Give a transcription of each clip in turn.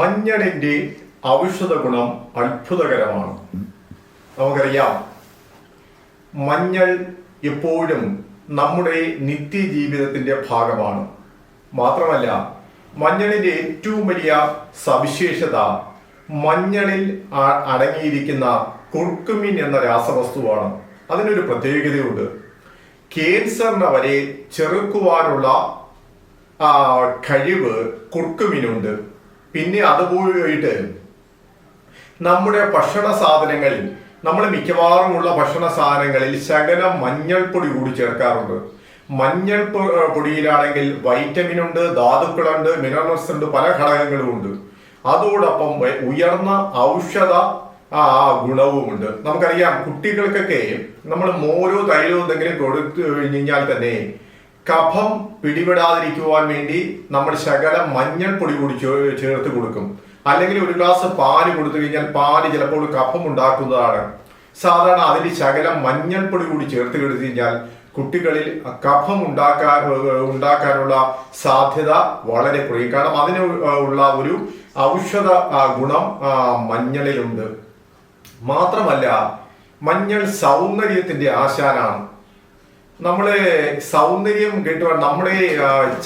മഞ്ഞളിന്റെ ഔഷധ ഗുണം അത്ഭുതകരമാണ്. നമുക്കറിയാം മഞ്ഞൾ എപ്പോഴും നമ്മുടെ നിത്യജീവിതത്തിന്റെ ഭാഗമാണ്. മാത്രമല്ല മഞ്ഞളിന്റെ ഏറ്റവും വലിയ സവിശേഷത മഞ്ഞളിൽ അടങ്ങിയിരിക്കുന്ന കുർക്കുമിൻ എന്ന രാസവസ്തുവാണ്. അതിനൊരു പ്രത്യേകതയുണ്ട്. കേൻസറിനെ വരെ ചെറുക്കുവാനുള്ള കഴിവ് കുർക്കുമിനുണ്ട്. പിന്നെ അതുപോയിട്ട് നമ്മുടെ ഭക്ഷണ സാധനങ്ങളിൽ നമ്മൾ മിക്കവാറുമുള്ള ഭക്ഷണ സാധനങ്ങളിൽ ശകലം മഞ്ഞൾപ്പൊടി കൂടി ചേർക്കാറുണ്ട്. മഞ്ഞൾ പൊടിയിലാണെങ്കിൽ വൈറ്റമിൻ ഉണ്ട് ധാതുക്കളുണ്ട് മിനറൽസ് ഉണ്ട് പല ഘടകങ്ങളും ഉണ്ട്. അതോടൊപ്പം ഉയർന്ന ഔഷധ ഗുണവുമുണ്ട് നമുക്കറിയാം കുട്ടികൾക്കൊക്കെ നമ്മൾ മോരോ തൈലോ എന്തെങ്കിലും കൊടുത്തു കഴിഞ്ഞാൽ തന്നെ കഫം പിടിപെടാതിരിക്കുവാൻ വേണ്ടി നമ്മൾ ശകലം മഞ്ഞൾപ്പൊടി കൂടി ചേർത്ത് കൊടുക്കും. അല്ലെങ്കിൽ ഒരു ഗ്ലാസ് പാൽ കൊടുത്തു കഴിഞ്ഞാൽ പാൽ ചിലപ്പോൾ കഫം ഉണ്ടാക്കുന്നതാണ്. സാധാരണ അതിൽ ശകലം മഞ്ഞൾപ്പൊടി കൂടി ചേർത്ത് കൊടുത്തു കഴിഞ്ഞാൽ കുട്ടികളിൽ കഫം ഉണ്ടാക്കാൻ ഉണ്ടാക്കാനുള്ള സാധ്യത വളരെ കുറയും. കാരണം അതിന് ഉള്ള ഒരു ഔഷധ ഗുണം മഞ്ഞളിലുണ്ട്. മാത്രമല്ല മഞ്ഞൾ സൗന്ദര്യത്തിന്റെ ആശാനാണ്. നമ്മളെ സൗന്ദര്യം കിട്ടുവാൻ നമ്മുടെ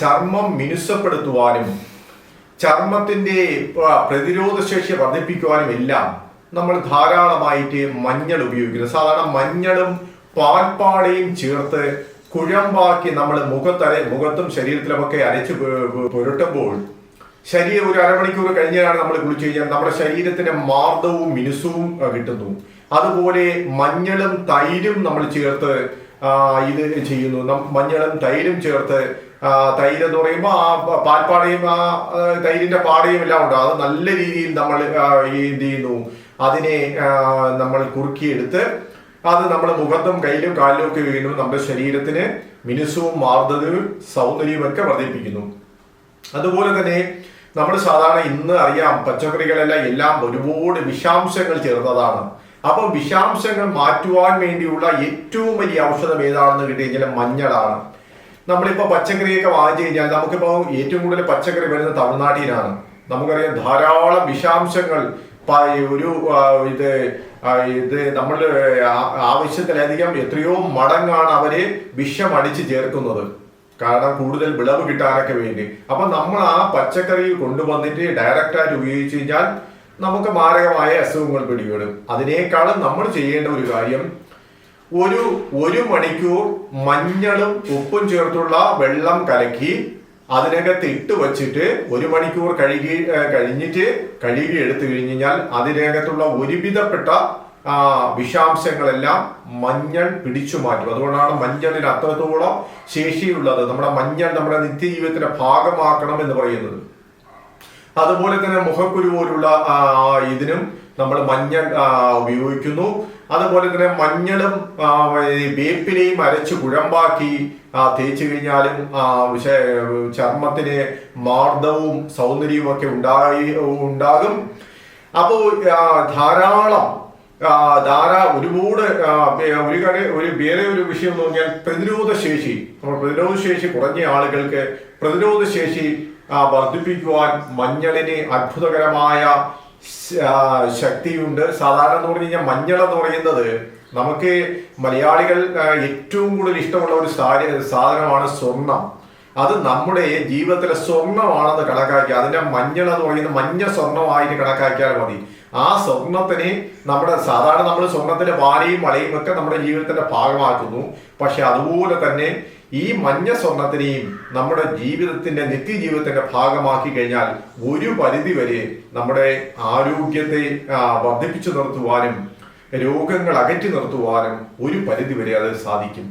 ചർമ്മം മിനുസപ്പെടുത്തുവാനും ചർമ്മത്തിന്റെ പ്രതിരോധ ശേഷി വർദ്ധിപ്പിക്കുവാനും എല്ലാം നമ്മൾ ധാരാളമായിട്ട് മഞ്ഞൾ ഉപയോഗിക്കുന്നു. സാധാരണ മഞ്ഞളും പാൽപ്പാടയും ചേർത്ത് കുഴമ്പാക്കി നമ്മൾ മുഖത്തര മുഖത്തും ശരീരത്തിലുമൊക്കെ അരച്ച് പുരട്ടുമ്പോൾ ശരീരം ഒരു അരമണിക്കൂർ കഴിഞ്ഞാണ് നമ്മൾ കുളിച്ചു കഴിഞ്ഞാൽ നമ്മുടെ ശരീരത്തിന്റെ മാർദ്ദവും മിനുസവും കിട്ടുന്നു. അതുപോലെ മഞ്ഞളും തൈരും നമ്മൾ ചേർത്ത് ഇത് ചെയ്യുന്നു. മഞ്ഞളും തൈരും ചേർത്ത് തൈര് എന്ന് പറയുമ്പോൾ ആ പാൽപ്പാടയും ആ തൈരിന്റെ പാടയും എല്ലാം ഉണ്ട്. അത് നല്ല രീതിയിൽ നമ്മൾ എന്ത് ചെയ്യുന്നു? അതിനെ നമ്മൾ കുറുക്കിയെടുത്ത് അത് നമ്മൾ മുഖത്തും കയ്യിലും കാലിലും ഒക്കെ വീണ്ടും നമ്മുടെ ശരീരത്തിന് മിനുസവും മാർദ്ദതയും സൗന്ദര്യവും ഒക്കെ വർദ്ധിപ്പിക്കുന്നു. അതുപോലെ തന്നെ നമ്മൾ സാധാരണ ഇന്ന് അറിയാം പച്ചക്കറികളെല്ലാം എല്ലാം ഒരുപാട് വിഷാംശങ്ങൾ ചേർന്നതാണ്. അപ്പം വിഷാംശങ്ങൾ മാറ്റുവാൻ വേണ്ടിയുള്ള ഏറ്റവും വലിയ ഔഷധം ഏതാണെന്ന് കിട്ടി കഴിഞ്ഞാൽ മഞ്ഞളാണ്. നമ്മളിപ്പോൾ പച്ചക്കറിയൊക്കെ വാങ്ങിച്ചു കഴിഞ്ഞാൽ നമുക്കിപ്പോൾ ഏറ്റവും കൂടുതൽ പച്ചക്കറി വരുന്നത് തമിഴ്നാട്ടിലാണ്. നമുക്കറിയാം ധാരാളം വിഷാംശങ്ങൾ ഒരു ഇത് ഇത് നമ്മൾ ആവശ്യത്തിലധികം എത്രയോ മടങ്ങാണ് അവർ വിഷം അടിച്ച് ചേർക്കുന്നത്. കാരണം കൂടുതൽ വിളവ് കിട്ടാനൊക്കെ വേണ്ടി. അപ്പൊ നമ്മൾ ആ പച്ചക്കറി കൊണ്ടുവന്നിട്ട് ഡയറക്റ്റ് ആയിട്ട് ഉപയോഗിച്ച് കഴിഞ്ഞാൽ നമുക്ക് മാരകമായ അസുഖങ്ങൾ പിടിപെടും. അതിനേക്കാളും നമ്മൾ ചെയ്യേണ്ട ഒരു കാര്യം ഒരു ഒരു മണിക്കൂർ മഞ്ഞളും ഉപ്പും ചേർത്തുള്ള വെള്ളം കലക്കി അതിനകത്ത് ഇട്ട് വച്ചിട്ട് ഒരു മണിക്കൂർ കഴുകി കഴിഞ്ഞിട്ട് കഴുകി എടുത്തു കഴിഞ്ഞാൽ അതിനകത്തുള്ള ഒരുവിധപ്പെട്ട വിഷാംശങ്ങളെല്ലാം മഞ്ഞൾ പിടിച്ചു മാറ്റും. അതുകൊണ്ടാണ് മഞ്ഞളിന് അത്രത്തോളം ശേഷിയുള്ളത്. നമ്മുടെ മഞ്ഞൾ നമ്മുടെ നിത്യജീവിതത്തിന്റെ ഭാഗമാക്കണം എന്ന് പറയുന്നത്. അതുപോലെ തന്നെ മുഖക്കുരു പോലുള്ള ഇതിനും നമ്മൾ മഞ്ഞൾ ഉപയോഗിക്കുന്നു. അതുപോലെ തന്നെ മഞ്ഞളും വേപ്പിനെയും അരച്ച് കുഴമ്പാക്കി തേച്ച് കഴിഞ്ഞാലും ചർമ്മത്തിന് മാർദ്ദവും സൗന്ദര്യവും ഒക്കെ ഉണ്ടായി ഉണ്ടാകും. അപ്പോൾ ധാരാളം ധാരാ ഒരുപാട് ഒരു കട ഒരു വേറെ ഒരു വിഷയം എന്ന് പറഞ്ഞാൽ പ്രതിരോധ ശേഷി നമ്മൾ പ്രതിരോധ ശേഷി കുറഞ്ഞ ആളുകൾക്ക് പ്രതിരോധ ശേഷി വർദ്ധിപ്പിക്കുവാൻ മഞ്ഞളിന് അത്ഭുതകരമായ ശക്തിയുണ്ട്. സാധാരണ എന്ന് പറഞ്ഞു കഴിഞ്ഞാൽ മഞ്ഞൾ എന്ന് പറയുന്നത് നമുക്ക് മലയാളികൾ ഏറ്റവും കൂടുതൽ ഇഷ്ടമുള്ള ഒരു സാധനമാണ് സ്വർണം അത് നമ്മുടെ ജീവിതത്തിലെ സ്വർണമാണെന്ന് കണക്കാക്കി അതിന്റെ മഞ്ഞൾ എന്ന് പറയുന്നത് മഞ്ഞ സ്വർണമായിട്ട് കണക്കാക്കിയാൽ മതി. ആ സ്വർണത്തിന് നമ്മുടെ സാധാരണ നമ്മൾ സ്വർണത്തിന്റെ വാലയും വളയും ഒക്കെ നമ്മുടെ ജീവിതത്തിന്റെ ഭാഗമാക്കുന്നു. പക്ഷെ അതുപോലെ തന്നെ ഈ മഞ്ഞ സ്വർണത്തിനെയും നമ്മുടെ ജീവിതത്തിന്റെ നിത്യജീവിതത്തിന്റെ ഭാഗമാക്കി കഴിഞ്ഞാൽ ഒരു പരിധി വരെ നമ്മുടെ ആരോഗ്യത്തെ വർദ്ധിപ്പിച്ചു നിർത്തുവാനും രോഗങ്ങൾ അകറ്റി നിർത്തുവാനും ഒരു പരിധി വരെ അത് സാധിക്കും.